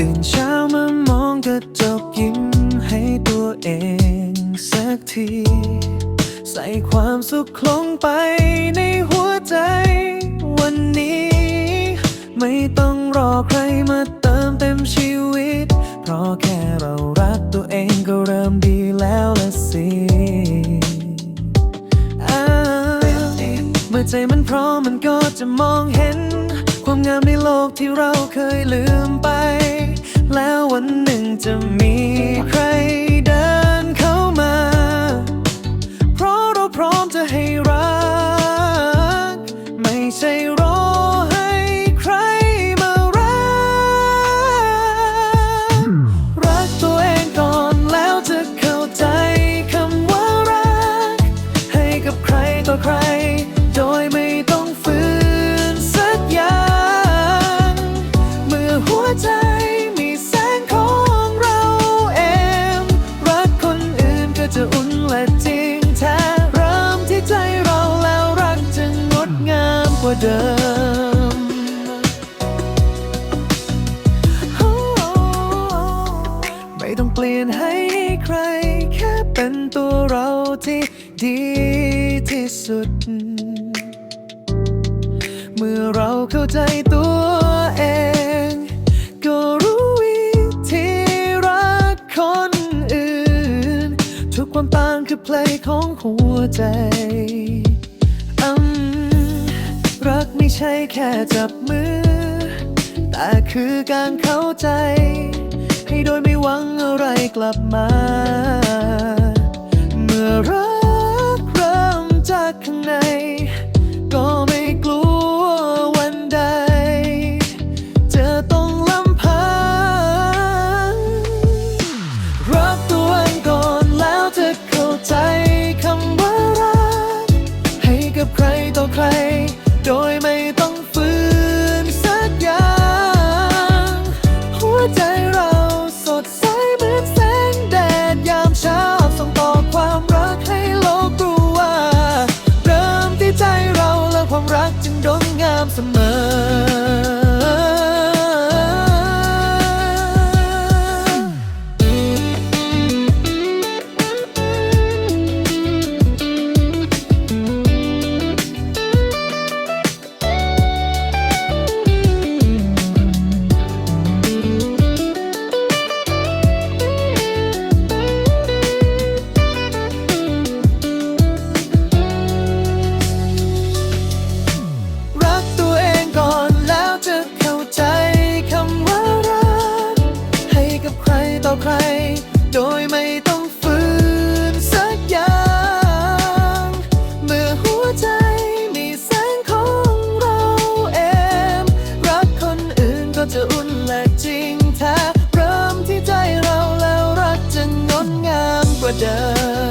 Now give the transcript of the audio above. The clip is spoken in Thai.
ตื่นเช้ามามองกระจกยิ้มให้ตัวเองสักที ใส่ความสุขคลงไปในหัวใจ วันนี้ ไม่ต้องรอใครมาเติมเต็มชีวิต เพราะแค่เรารักตัวเองก็เริ่มดีแล้วละสิเมื่อใจมันพร้อมมันก็จะมองเห็น ความงามในโลกที่เราเคยลืมไป จะมีใครเดินเข้ามา เพราะเราพร้อมจะให้รัก ไม่ใช่รอให้ใครมารัก รักตัวเองก่อนแล้วจะเข้าใจคำว่ารัก ให้กับใครต่อใคร ว่าเดิม ไม่ต้องเปลี่ยนให้ใคร แค่เป็นตัวเราที่ดีที่สุด เมื่อเราเข้าใจตัวเอง ก็รู้วิธีรักคนอื่น ทุกความต่างคือเพลงของหัวใจ ใช่แค่จับมือ แต่คือการเข้าใจ ให้โดยไม่หวังอะไรกลับมา เมื่อรักเริ่มจากข้างใน ก็ไม่กลัววันใด จะต้องลำพังรักตัวเองก่อนแล้วจะเข้าใจคำว่ารัก ให้กับใครต่อใคร โดยไม่ต้องฝืนสักอย่าง หัวใจเราสดใสเหมือนแสงแดดยามเช้าส่งต่อความรักให้โลกรู้ว่า เริ่มที่ใจเราและความรักจึงดงงามเสมอ Ecuador.